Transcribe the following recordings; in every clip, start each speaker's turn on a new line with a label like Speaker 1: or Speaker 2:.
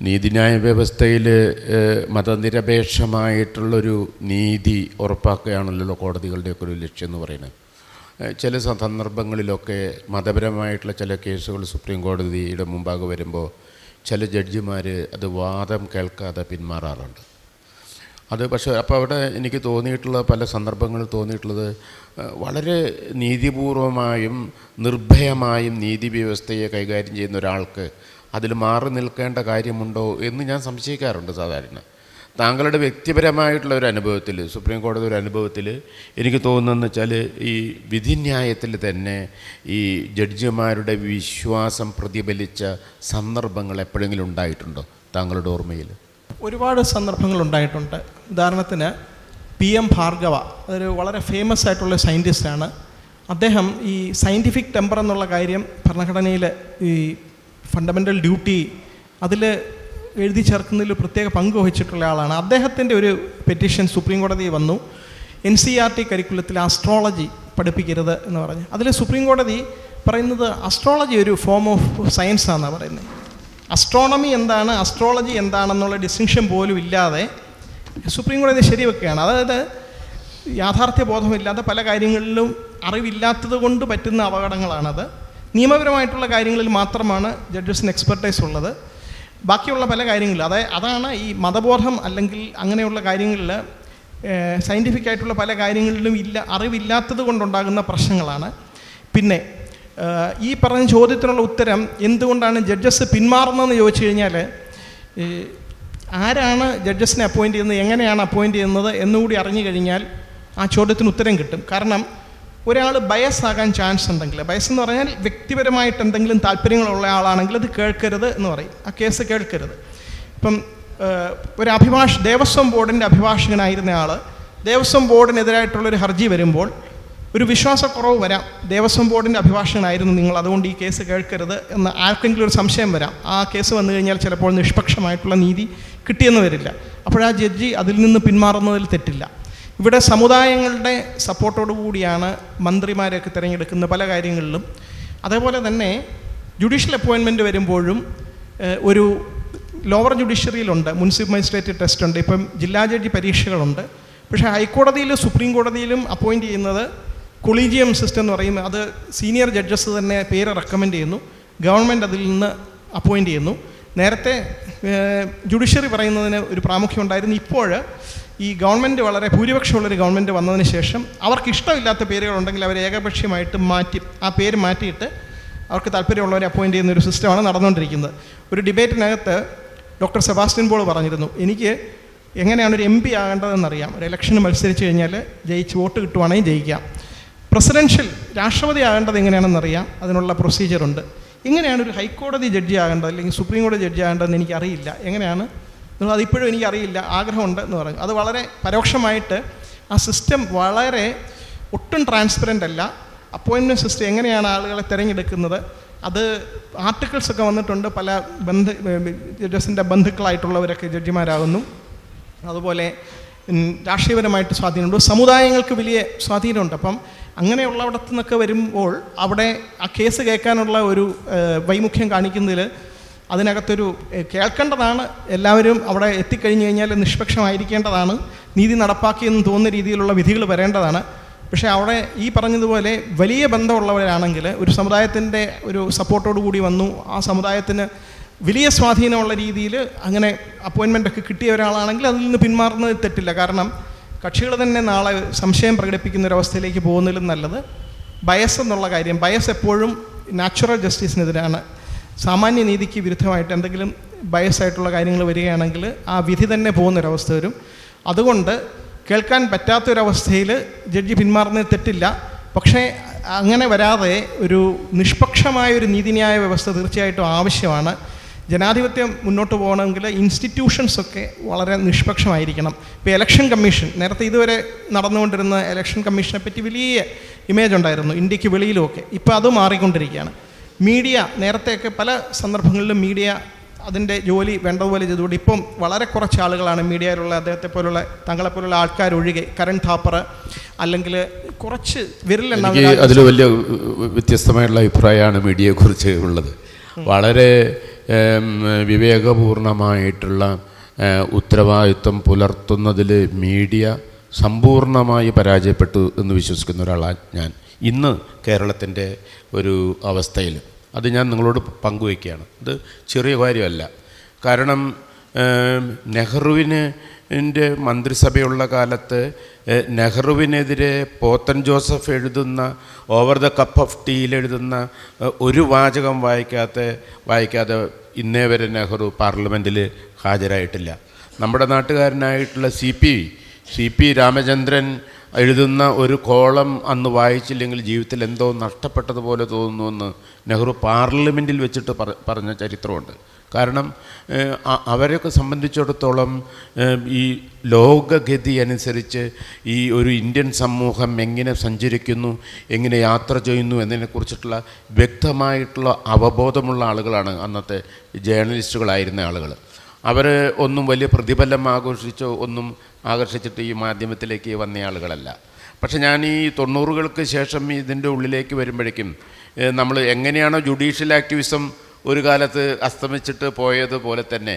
Speaker 1: നീതിന്യായ വ്യവസ്ഥയിൽ മതനിരപേക്ഷമായിട്ടുള്ളൊരു നീതി ഉറപ്പാക്കുകയാണല്ലോ കോടതികളുടെയൊക്കെ ഒരു ലക്ഷ്യം എന്ന് പറയുന്നത്. ചില സന്ദർഭങ്ങളിലൊക്കെ മതപരമായിട്ടുള്ള ചില കേസുകൾ സുപ്രീം കോടതിയുടെ മുമ്പാകെ വരുമ്പോൾ ചില ജഡ്ജിമാർ അത് വാദം കേൾക്കാതെ പിന്മാറാറുണ്ട്. അത് പക്ഷേ അപ്പോൾ അവിടെ എനിക്ക് തോന്നിയിട്ടുള്ള പല സന്ദർഭങ്ങളിൽ തോന്നിയിട്ടുള്ളത് വളരെ നീതിപൂർവമായും നിർഭയമായും നീതി വ്യവസ്ഥയെ കൈകാര്യം ചെയ്യുന്ന ഒരാൾക്ക് അതിൽ മാറി നിൽക്കേണ്ട കാര്യമുണ്ടോ എന്ന് ഞാൻ സംശയിക്കാറുണ്ട് സാധാരണ. താങ്കളുടെ വ്യക്തിപരമായിട്ടുള്ള ഒരു അനുഭവത്തിൽ സുപ്രീം കോടതി ഒരു അനുഭവത്തിൽ എനിക്ക് തോന്നുന്നതെന്ന് വെച്ചാൽ ഈ വിധിന്യായത്തിൽ തന്നെ ഈ ജഡ്ജിമാരുടെ വിശ്വാസം പ്രതിഫലിച്ച സന്ദർഭങ്ങൾ എപ്പോഴെങ്കിലും ഉണ്ടായിട്ടുണ്ടോ താങ്കളുടെ ഓർമ്മയിൽ?
Speaker 2: ഒരുപാട് സന്ദർഭങ്ങൾ ഉണ്ടായിട്ടുണ്ട്. ഉദാഹരണത്തിന് പി എം ഭാർഗവ അതൊരു വളരെ ഫേമസ് ആയിട്ടുള്ള സയന്റിസ്റ്റാണ് അദ്ദേഹം ഈ സയന്റിഫിക് ടെമ്പർ എന്നുള്ള കാര്യം ഭരണഘടനയിൽ ഈ ഫണ്ടമെന്റൽ ഡ്യൂട്ടി അതിൽ എഴുതി ചേർക്കുന്നതിൽ പ്രത്യേക പങ്ക് വഹിച്ചിട്ടുള്ള ആളാണ്. അദ്ദേഹത്തിന്റെ ഒരു പെറ്റീഷൻ സുപ്രീം കോടതി വന്നു. എൻ സി ആർ ടി കരിക്കുലത്തിൽ ആസ്ട്രോളജി പഠിപ്പിക്കരുത് എന്ന് പറഞ്ഞു. അതിൽ സുപ്രീം കോടതി പറയുന്നത് അസ്ട്രോളജി ഒരു ഫോം ഓഫ് സയൻസ് ആണെന്നാണ് പറയുന്നത് അസ്ട്രോണമി എന്താണ് അസ്ട്രോളജി എന്താണെന്നുള്ള ഡിസ്റ്റിങ്ഷൻ പോലും ഇല്ലാതെ സുപ്രീം കോടതി ശരിവെക്കുകയാണ്. അതായത് യാഥാർത്ഥ്യ ബോധമില്ലാത്ത പല കാര്യങ്ങളിലും അറിവില്ലാത്തത് കൊണ്ട് പറ്റുന്ന അപകടങ്ങളാണത്. നിയമപരമായിട്ടുള്ള കാര്യങ്ങളിൽ മാത്രമാണ് ജഡ്ജസിന് എക്സ്പെർട്ടൈസ് ഉള്ളത്. ബാക്കിയുള്ള പല കാര്യങ്ങളിലും അതായത് അതാണ് ഈ മതബോധം അല്ലെങ്കിൽ അങ്ങനെയുള്ള കാര്യങ്ങളിൽ സയന്റിഫിക് ആയിട്ടുള്ള പല കാര്യങ്ങളിലും ഇല്ല അറിവില്ലാത്തത് കൊണ്ടുണ്ടാകുന്ന പ്രശ്നങ്ങളാണ്. പിന്നെ ഈ പറഞ്ഞ ചോദ്യത്തിനുള്ള ഉത്തരം എന്തുകൊണ്ടാണ് ജഡ്ജസ് പിന്മാറുന്നതെന്ന് ചോദിച്ചു കഴിഞ്ഞാൽ ആരാണ് ജഡ്ജസിനെ അപ്പോയിന്റ് ചെയ്യുന്നത് എങ്ങനെയാണ് അപ്പോയിന്റ് ചെയ്യുന്നത് എന്നുകൂടി അറിഞ്ഞു കഴിഞ്ഞാൽ ആ ചോദ്യത്തിന് ഉത്തരം കിട്ടും. കാരണം ഒരാൾ ബയസ് ആകാൻ ചാൻസ് ഉണ്ടെങ്കിൽ ബയസ് എന്ന് പറഞ്ഞാൽ വ്യക്തിപരമായിട്ട് എന്തെങ്കിലും താല്പര്യങ്ങളുള്ള ആളാണെങ്കിൽ അത് കേൾക്കരുത് എന്ന് പറയും. ആ കേസ് കേൾക്കരുത്. ഇപ്പം ഒരു അഭിഭാഷ ദേവസ്വം ബോർഡിന്റെ അഭിഭാഷകനായിരുന്ന ആൾ ദേവസ്വം ബോർഡിനെതിരായിട്ടുള്ളൊരു ഹർജി വരുമ്പോൾ ഒരു വിശ്വാസക്കുറവ് വരാം. ദേവസ്വം ബോർഡിന്റെ അഭിഭാഷകനായിരുന്നു നിങ്ങൾ അതുകൊണ്ട് ഈ കേസ് കേൾക്കരുത് എന്ന് ആർക്കെങ്കിലും ഒരു സംശയം വരാം. ആ കേസ് വന്നു കഴിഞ്ഞാൽ ചിലപ്പോൾ നിഷ്പക്ഷമായിട്ടുള്ള നീതി കിട്ടിയെന്ന് വരില്ല. അപ്പോഴാ ജഡ്ജി അതിൽ നിന്ന് പിന്മാറുന്നതിൽ തെറ്റില്ല. ഇവിടെ സമുദായങ്ങളുടെ സപ്പോർട്ടോടു കൂടിയാണ് മന്ത്രിമാരെയൊക്കെ തിരഞ്ഞെടുക്കുന്ന പല കാര്യങ്ങളിലും. അതേപോലെ തന്നെ ജുഡീഷ്യൽ അപ്പോയിൻമെന്റ് വരുമ്പോഴും ഒരു ലോവർ ജുഡീഷ്യറിയിലുണ്ട് മുനിസിപ്പൽ മജിസ്ട്രേറ്റ് ടെസ്റ്റ് ഉണ്ട്. ഇപ്പം ജില്ലാ ജഡ്ജി പരീക്ഷകളുണ്ട്. പക്ഷേ ഹൈക്കോടതിയിലും സുപ്രീം കോടതിയിലും അപ്പോയിന്റ് ചെയ്യുന്നത് കൊളീജിയം സിസ്റ്റം എന്ന് പറയും. അത് സീനിയർ ജഡ്ജസ് തന്നെ പേര് റെക്കമെൻഡ് ചെയ്യുന്നു. ഗവൺമെന്റ് അതിൽ നിന്ന് അപ്പോയിന്റ് ചെയ്യുന്നു. നേരത്തെ ജുഡീഷ്യറി പറയുന്നതിന് ഒരു പ്രാമുഖ്യം ഉണ്ടായിരുന്നു. ഇപ്പോൾ ഈ ഗവൺമെന്റ് വളരെ ഭൂരിപക്ഷമുള്ളൊരു ഗവൺമെന്റ് വന്നതിന് ശേഷം അവർക്ക് ഇഷ്ടമില്ലാത്ത പേരുകളുണ്ടെങ്കിൽ അവർ ഏകപക്ഷീയമായിട്ട് മാറ്റി ആ പേര് മാറ്റിയിട്ട് അവർക്ക് താല്പര്യമുള്ളവരെ അപ്പോയിന്റ് ചെയ്യുന്ന ഒരു സിസ്റ്റമാണ് നടന്നുകൊണ്ടിരിക്കുന്നത്. ഒരു ഡിബേറ്റിനകത്ത് ഡോക്ടർ സെബാസ്റ്റ്യൻ പോൾ പറഞ്ഞിരുന്നു എനിക്ക് എങ്ങനെയാണ് ഒരു എം പി ആകേണ്ടതെന്നറിയാം. ഒരു ഇലക്ഷന് മത്സരിച്ച് കഴിഞ്ഞാൽ ജയിച്ച് വോട്ട് കിട്ടുവാണെങ്കിൽ ജയിക്കാം. പ്രസിഡൻഷ്യൽ രാഷ്ട്രപതി ആകേണ്ടത് എങ്ങനെയാണെന്നറിയാം. അതിനുള്ള പ്രൊസീജിയറുണ്ട്. എങ്ങനെയാണ് ഒരു ഹൈക്കോടതി ജഡ്ജി ആകേണ്ടത് അല്ലെങ്കിൽ സുപ്രീം കോടതി ജഡ്ജി ആകേണ്ടതെന്ന് എനിക്കറിയില്ല. എങ്ങനെയാണ് നിങ്ങൾ അതിപ്പോഴും എനിക്കറിയില്ല ആഗ്രഹമുണ്ട് എന്ന് പറഞ്ഞു. അത് വളരെ പരോക്ഷമായിട്ട് ആ സിസ്റ്റം വളരെ ഒട്ടും ട്രാൻസ്പെറന്റ് അല്ല. അപ്പോയിൻമെന്റ് സിസ്റ്റം എങ്ങനെയാണ് ആളുകളെ തിരഞ്ഞെടുക്കുന്നത്? അത് ആർട്ടിക്കിൾസ് ഒക്കെ വന്നിട്ടുണ്ട്. പല ബന്ധ ജഡ്ജസിന്റെ ബന്ധുക്കളായിട്ടുള്ളവരൊക്കെ ജഡ്ജിമാരാകുന്നു. അതുപോലെ രാഷ്ട്രീയപരമായിട്ട് സ്വാധീനമുണ്ട്. സമുദായങ്ങൾക്ക് വലിയ സ്വാധീനമുണ്ട്. അപ്പം അങ്ങനെയുള്ളവിടത്തു നിന്നൊക്കെ വരുമ്പോൾ അവിടെ ആ കേസ് കേൾക്കാനുള്ള ഒരു വൈമുഖ്യം കാണിക്കുന്നതിൽ അതിനകത്തൊരു കേൾക്കേണ്ടതാണ് എല്ലാവരും അവിടെ എത്തിക്കഴിഞ്ഞു കഴിഞ്ഞാൽ നിഷ്പക്ഷമായിരിക്കേണ്ടതാണ് നീതി നടപ്പാക്കിയെന്ന് തോന്നുന്ന രീതിയിലുള്ള വിധികൾ വരേണ്ടതാണ്. പക്ഷേ അവിടെ ഈ പറഞ്ഞതുപോലെ വലിയ ബന്ധമുള്ളവരാണെങ്കിൽ ഒരു സമുദായത്തിന്റെ ഒരു സപ്പോർട്ടോടു കൂടി വന്നു ആ സമുദായത്തിന് വലിയ സ്വാധീനമുള്ള രീതിയിൽ അങ്ങനെ അപ്പോയിൻമെന്റ് ഒക്കെ കിട്ടിയ ഒരാളാണെങ്കിൽ അതിൽ നിന്ന് പിന്മാറുന്നത് തെറ്റില്ല. കാരണം കക്ഷികൾ തന്നെ നാളെ സംശയം പ്രകടിപ്പിക്കുന്ന ഒരവസ്ഥയിലേക്ക് പോകുന്നതിലും നല്ലത്. ബയസ് എന്നുള്ള കാര്യം ബയസ് എപ്പോഴും നാച്ചുറൽ ജസ്റ്റിസിനെതിരാണ്. സാമാന്യ നീതിക്ക് വിരുദ്ധമായിട്ട് എന്തെങ്കിലും ബയസ് ആയിട്ടുള്ള കാര്യങ്ങൾ വരികയാണെങ്കിൽ ആ വിധി തന്നെ പോകുന്നൊരവസ്ഥ വരും. അതുകൊണ്ട് കേൾക്കാൻ പറ്റാത്തൊരവസ്ഥയിൽ ജഡ്ജി പിന്മാറുന്നത് തെറ്റില്ല. പക്ഷേ അങ്ങനെ വരാതെ ഒരു നിഷ്പക്ഷമായ ഒരു നീതിന്യായ വ്യവസ്ഥ തീർച്ചയായിട്ടും ആവശ്യമാണ്. ജനാധിപത്യം മുന്നോട്ട് പോകണമെങ്കിൽ ഇൻസ്റ്റിറ്റ്യൂഷൻസൊക്കെ വളരെ നിഷ്പക്ഷമായിരിക്കണം. ഇപ്പോൾ ഇലക്ഷൻ കമ്മീഷൻ നേരത്തെ ഇതുവരെ നടന്നുകൊണ്ടിരുന്ന ഇലക്ഷൻ കമ്മീഷനെ പറ്റി വലിയ ഇമേജ് ഉണ്ടായിരുന്നു ഇന്ത്യയ്ക്ക് വെളിയിലുമൊക്കെ. ഇപ്പോൾ അത് മാറിക്കൊണ്ടിരിക്കുകയാണ്. മീഡിയ നേരത്തെയൊക്കെ പല സന്ദർഭങ്ങളിലും മീഡിയ അതിന്റെ ജോലി വേണ്ടതുപോലെ ചെയ്തുകൊണ്ട് ഇപ്പം വളരെ കുറച്ച് ആളുകളാണ് മീഡിയയിലുള്ള അദ്ദേഹത്തെ പോലുള്ള തങ്ങളെ പോലുള്ള ആൾക്കാർ ഒഴികെ കരൺ താപ്പർ അല്ലെങ്കിൽ കുറച്ച് വിരലെണ്ണ
Speaker 1: അതിൽ വലിയ വ്യത്യസ്തമായിട്ടുള്ള അഭിപ്രായമാണ് മീഡിയയെക്കുറിച്ച് ഉള്ളത്. വളരെ വിവേകപൂർണമായിട്ടുള്ള ഉത്തരവാദിത്വം പുലർത്തുന്നതിൽ മീഡിയ സമ്പൂർണമായി പരാജയപ്പെട്ടു എന്ന് വിശ്വസിക്കുന്ന ഒരാളാണ് ഞാൻ. ഇന്ന് കേരളത്തിന്റെ ഒരു അവസ്ഥയിൽ. അത് ഞാൻ നിങ്ങളോട് പങ്കുവയ്ക്കുകയാണ്. ഇത് ചെറിയ കാര്യമല്ല. കാരണം നെഹ്റുവിന് മന്ത്രിസഭയുള്ള കാലത്ത് നെഹ്റുവിനെതിരെ പോത്തൻ ജോസഫ് എഴുതുന്ന ഓവർ ദ കപ്പ് ഓഫ് ടീയിൽ എഴുതുന്ന ഒരു വാചകം വായിക്കാത്ത വായിക്കാതെ ഇന്നേ വരെ നെഹ്റു പാർലമെന്റിൽ ഹാജരായിട്ടില്ല. നമ്മുടെ നാട്ടുകാരനായിട്ടുള്ള C P C P Ramachandran എഴുതുന്ന ഒരു കോളം അന്ന് വായിച്ചില്ലെങ്കിൽ ജീവിതത്തിൽ എന്തോ നഷ്ടപ്പെട്ടതുപോലെ തോന്നുന്നുവെന്ന് നെഹ്റു പാർലമെന്റിൽ വെച്ചിട്ട് പറഞ്ഞ ചരിത്രമുണ്ട്. കാരണം അവരെയൊക്കെ സംബന്ധിച്ചിടത്തോളം ഈ ലോകഗതി അനുസരിച്ച് ഈ ഒരു ഇന്ത്യൻ സമൂഹം എങ്ങനെ സഞ്ചരിക്കുന്നു എങ്ങനെ യാത്ര ചെയ്യുന്നു എന്നതിനെക്കുറിച്ചിട്ടുള്ള വ്യക്തമായിട്ടുള്ള അവബോധമുള്ള ആളുകളാണ് അന്നത്തെ ജേർണലിസ്റ്റുകളായിരുന്ന ആളുകൾ അവർ ഒന്നും വലിയ പ്രതിഫലം ആഘോഷിച്ചോ ഒന്നും ആകർഷിച്ചിട്ട് ഈ മാധ്യമത്തിലേക്ക് വന്ന ആളുകളല്ല. പക്ഷെ ഞാൻ ഈ തൊണ്ണൂറുകൾക്ക് ശേഷം ഇതിന്റെ ഉള്ളിലേക്ക് വരുമ്പോഴേക്കും നമ്മൾ എങ്ങനെയാണോ ജുഡീഷ്യൽ ആക്ടിവിസം ഒരു കാലത്ത് അസ്തമിച്ചിട്ട് പോയതുപോലെ തന്നെ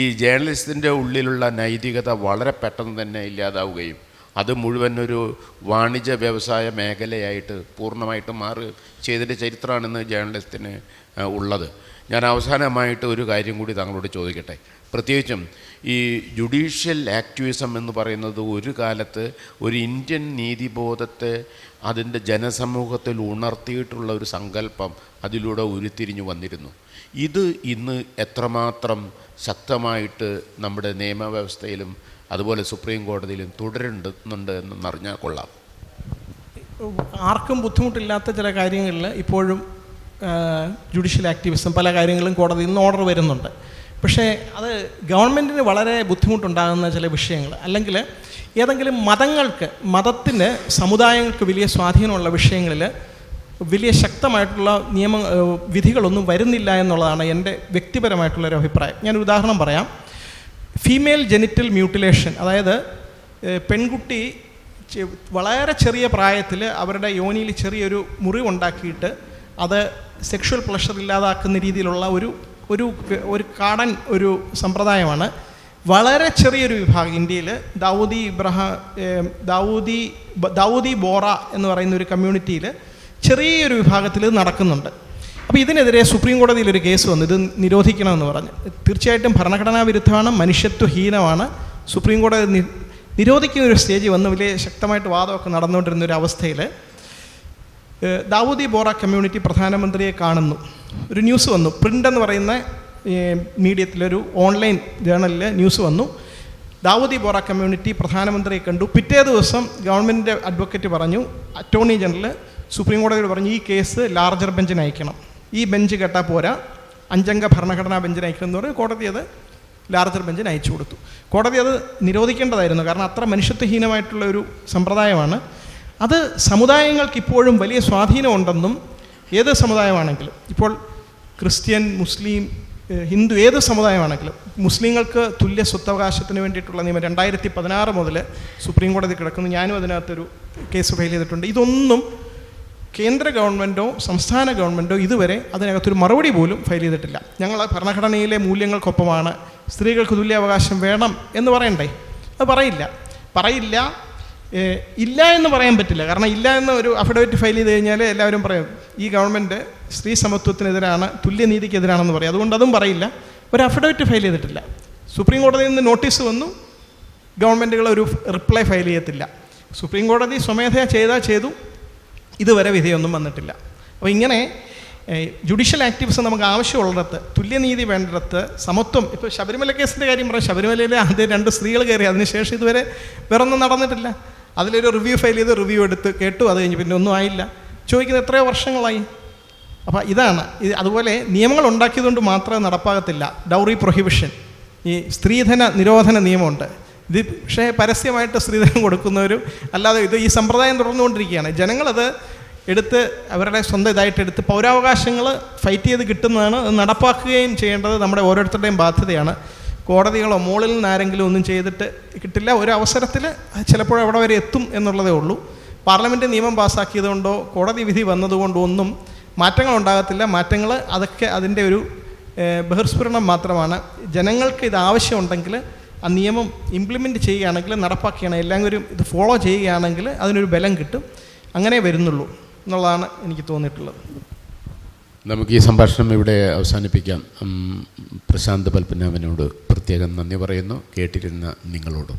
Speaker 1: ഈ ജേർണലിസ്റ്റിന്റെ ഉള്ളിലുള്ള നൈതികത വളരെ പെട്ടെന്ന് തന്നെ ഇല്ലാതാവുകയും അത് മുഴുവൻ ഒരു വാണിജ്യ വ്യവസായ മേഖലയായിട്ട് പൂർണമായിട്ട് മാറുക ചെയ്തിട്ട് ചരിത്രമാണെന്ന് ജേർണലിസ്റ്റിന് ഉള്ളത്. ഞാൻ അവസാനമായിട്ട് ഒരു കാര്യം കൂടി താങ്കളോട് ചോദിക്കട്ടെ. പ്രത്യേകിച്ചും ഈ ജുഡീഷ്യൽ ആക്ടിവിസം എന്ന് പറയുന്നത് ഒരു കാലത്ത് ഒരു ഇന്ത്യൻ നീതിബോധത്തെ അതിന്റെ ജനസമൂഹത്തിൽ ഉണർത്തിയിട്ടുള്ള ഒരു സങ്കല്പം അതിലൂടെ ഉരുത്തിരിഞ്ഞു വന്നിരുന്നു. ഇത് ഇന്ന് എത്രമാത്രം ശക്തമായിട്ട് നമ്മുടെ നിയമവ്യവസ്ഥയിലും അതുപോലെ സുപ്രീം കോടതിയിലും തുടരുന്നുണ്ട് എന്നറിഞ്ഞാൽ കൊള്ളാം.
Speaker 2: ആർക്കും ബുദ്ധിമുട്ടില്ലാത്ത ചില കാര്യങ്ങളിൽ ഇപ്പോഴും ജുഡീഷ്യൽ ആക്ടിവിസം പല കാര്യങ്ങളും കോടതിയിൽ നിന്ന് ഓർഡർ വരുന്നുണ്ട്. പക്ഷേ അത് ഗവൺമെന്റിന് വളരെ ബുദ്ധിമുട്ടുണ്ടാകുന്ന ചില വിഷയങ്ങൾ. അല്ലെങ്കിൽ ഏതെങ്കിലും മതങ്ങൾക്ക് മതത്തിന് സമുദായങ്ങൾക്ക് വലിയ സ്വാധീനമുള്ള വിഷയങ്ങളിൽ വലിയ ശക്തമായിട്ടുള്ള നിയമ വിധികളൊന്നും വരുന്നില്ല എന്നുള്ളതാണ് എന്റെ വ്യക്തിപരമായിട്ടുള്ളൊരു അഭിപ്രായം. ഞാൻ ഉദാഹരണം പറയാം. ഫീമെയിൽ ജെനിറ്റൽ മ്യൂട്ടിലേഷൻ അതായത് പെൺകുട്ടി വളരെ ചെറിയ പ്രായത്തിൽ അവരുടെ യോനിയിൽ ചെറിയൊരു മുറിവുണ്ടാക്കിയിട്ട് അത് സെക്ഷൽ പ്ലഷർ ഇല്ലാതാക്കുന്ന രീതിയിലുള്ള ഒരു ഒരു ഒരു കാടൻ ഒരു സമ്പ്രദായമാണ്. വളരെ ചെറിയൊരു വിഭാഗം. ഇന്ത്യയിൽ ദാവൂദി ഇബ്രഹ ദാവൂദി ദാവൂദി ബോറ എന്ന് പറയുന്ന ഒരു കമ്മ്യൂണിറ്റിയിൽ ചെറിയൊരു വിഭാഗത്തിൽ നടക്കുന്നുണ്ട്. അപ്പോൾ ഇതിനെതിരെ സുപ്രീം കോടതിയിൽ ഒരു കേസ് വന്നു. ഇത് നിരോധിക്കണമെന്ന് പറഞ്ഞ്. തീർച്ചയായിട്ടും ഭരണഘടനാ വിരുദ്ധമാണ് മനുഷ്യത്വഹീനമാണ്. സുപ്രീം കോടതി നിരോധിക്കുന്ന ഒരു സ്റ്റേജ് വന്ന്. വലിയ ശക്തമായിട്ട് വാദമൊക്കെ നടന്നുകൊണ്ടിരുന്ന ഒരു അവസ്ഥയിൽ ദാവൂദി ബോറ കമ്മ്യൂണിറ്റി പ്രധാനമന്ത്രിയെ കാണുന്നു. ഒരു ന്യൂസ് വന്നു. പ്രിന്റ് എന്ന് പറയുന്ന മീഡിയത്തിലൊരു ഓൺലൈൻ ജേണലിൽ ന്യൂസ് വന്നു. ദാവൂദി ബോറ കമ്മ്യൂണിറ്റി പ്രധാനമന്ത്രിയെ കണ്ടു. പിറ്റേ ദിവസം ഗവൺമെന്റിന്റെ അഡ്വക്കേറ്റ് പറഞ്ഞു അറ്റോർണി ജനറൽ സുപ്രീം കോടതിയിൽ പറഞ്ഞു ഈ കേസ് ലാർജർ ബെഞ്ചിന് അയക്കണം. ഈ ബെഞ്ച് കേട്ടാൽ പോരാ. അഞ്ചംഗ ഭരണഘടനാ ബെഞ്ചിന് അയക്കണം. എന്ന് പറഞ്ഞ് കോടതി അത് ലാർജർ ബെഞ്ചിന് അയച്ചു കൊടുത്തു. കോടതി അത് നിരോധിക്കേണ്ടതായിരുന്നു. കാരണം അത്ര മനുഷ്യത്വഹീനമായിട്ടുള്ള ഒരു സമ്പ്രദായമാണ്. അത് സമുദായങ്ങൾക്ക് ഇപ്പോഴും വലിയ സ്വാധീനമുണ്ടെന്നും ഏത് സമുദായമാണെങ്കിലും. ഇപ്പോൾ ക്രിസ്ത്യൻ മുസ്ലിം ഹിന്ദു ഏത് സമുദായമാണെങ്കിലും മുസ്ലിങ്ങൾക്ക് തുല്യ സ്വത്തവകാശത്തിന് വേണ്ടിയിട്ടുള്ള നിയമം രണ്ടായിരത്തി പതിനാറ് മുതൽ സുപ്രീം കോടതി കിടക്കുന്നു. ഞാനും അതിനകത്തൊരു കേസ് ഫയൽ ചെയ്തിട്ടുണ്ട്. ഇതൊന്നും കേന്ദ്ര ഗവൺമെന്റോ സംസ്ഥാന ഗവൺമെന്റോ ഇതുവരെ അതിനകത്തൊരു മറുപടി പോലും ഫയൽ ചെയ്തിട്ടില്ല. ഞങ്ങൾ ഭരണഘടനയിലെ മൂല്യങ്ങൾക്കൊപ്പമാണ് സ്ത്രീകൾക്ക് തുല്യ അവകാശം വേണം എന്ന് പറയണ്ടേ? അത് പറയില്ല. പറയില്ല ഇല്ല എന്ന് പറയാൻ പറ്റില്ല. കാരണം ഇല്ല എന്ന് ഒരു അഫിഡവിറ്റ് ഫയൽ ചെയ്ത് കഴിഞ്ഞാൽ എല്ലാവരും പറയും ഈ ഗവൺമെന്റ് സ്ത്രീ സമത്വത്തിനെതിരാണ് തുല്യനീതിക്കെതിരാണെന്ന് പറയും. അതുകൊണ്ട് അതും പറയില്ല. ഒരു അഫിഡവിറ്റ് ഫയൽ ചെയ്തിട്ടില്ല. സുപ്രീം കോടതിയിൽ നിന്ന് നോട്ടീസ് വന്നു. ഗവൺമെന്റുകൾ ഒരു റിപ്ലൈ ഫയൽ ചെയ്യത്തില്ല. സുപ്രീം കോടതി സ്വമേധയാ ചെയ്താൽ ചെയ്തു. ഇതുവരെ വിധിയൊന്നും വന്നിട്ടില്ല. അപ്പോൾ ഇങ്ങനെ ജുഡീഷ്യൽ ആക്ടിവിസം നമുക്ക് ആവശ്യമുള്ളിടത്ത് തുല്യനീതി വേണ്ടിടത്ത് സമത്വം. ഇപ്പോൾ ശബരിമല കേസിന്റെ കാര്യം പറയാം. ശബരിമലയിൽ ആദ്യം രണ്ട് സ്ത്രീകൾ കയറി അതിനുശേഷം ഇതുവരെ വേറൊന്നും നടന്നിട്ടില്ല. അതിലൊരു റിവ്യൂ ഫയൽ ചെയ്ത് റിവ്യൂ എടുത്ത് കേട്ടു അത് കഴിഞ്ഞ് പിന്നെ ഒന്നും ആയില്ല. ചോദിക്കുന്നത് എത്രയോ വർഷങ്ങളായി. അപ്പോൾ ഇതാണ്. ഇത് അതുപോലെ നിയമങ്ങൾ ഉണ്ടാക്കിയതുകൊണ്ട് മാത്രമേ നടപ്പാകത്തില്ല. ഡൗറി പ്രൊഹിബിഷൻ ഈ സ്ത്രീധന നിരോധന നിയമമുണ്ട്. ഇത് പക്ഷേ പരസ്യമായിട്ട് സ്ത്രീധനം കൊടുക്കുന്നവരും അല്ലാതെ ഇത് ഈ സമ്പ്രദായം തുടർന്നുകൊണ്ടിരിക്കുകയാണ്. ജനങ്ങളത് എടുത്ത് അവരുടെ സ്വന്തം ഇതായിട്ട് എടുത്ത് പൗരാവകാശങ്ങൾ ഫൈറ്റ് ചെയ്ത് കിട്ടുന്നതാണ് നടപ്പാക്കുകയും ചെയ്യേണ്ടത് നമ്മുടെ ഓരോരുത്തരുടെയും ബാധ്യതയാണ്. കോടതികളോ മുകളിൽ നിന്ന് ആരെങ്കിലും ഒന്നും ചെയ്തിട്ട് കിട്ടില്ല. ഒരു അവസരത്തിൽ ചിലപ്പോൾ അവിടെ വരെ എത്തും എന്നുള്ളതേ ഉള്ളൂ. പാർലമെന്റ് നിയമം പാസ്സാക്കിയതുകൊണ്ടോ കോടതി വിധി വന്നതുകൊണ്ടോ ഒന്നും മാറ്റങ്ങൾ ഉണ്ടാകത്തില്ല. മാറ്റങ്ങൾ അതൊക്കെ അതിന്റെ ഒരു ബഹിർസ്ഫുരണം മാത്രമാണ്. ജനങ്ങൾക്ക് ഇത് ആവശ്യമുണ്ടെങ്കിൽ ആ നിയമം ഇംപ്ലിമെന്റ് ചെയ്യുകയാണെങ്കിൽ നടപ്പാക്കുകയാണെങ്കിൽ എല്ലാവരും ഇത് ഫോളോ ചെയ്യുകയാണെങ്കിൽ അതിനൊരു ബലം കിട്ടും. അങ്ങനെ വരുന്നുള്ളൂ. എന്നുള്ളതാണ് എനിക്ക് തോന്നിയിട്ടുള്ളത്.
Speaker 1: നമുക്ക് ഈ സംഭാഷണം ഇവിടെ അവസാനിപ്പിക്കാം. പ്രശാന്ത് പൽപ്പനാമനോട് പ്രത്യേകം നന്ദി പറയുന്നു. കേട്ടിരുന്ന നിങ്ങളോടും.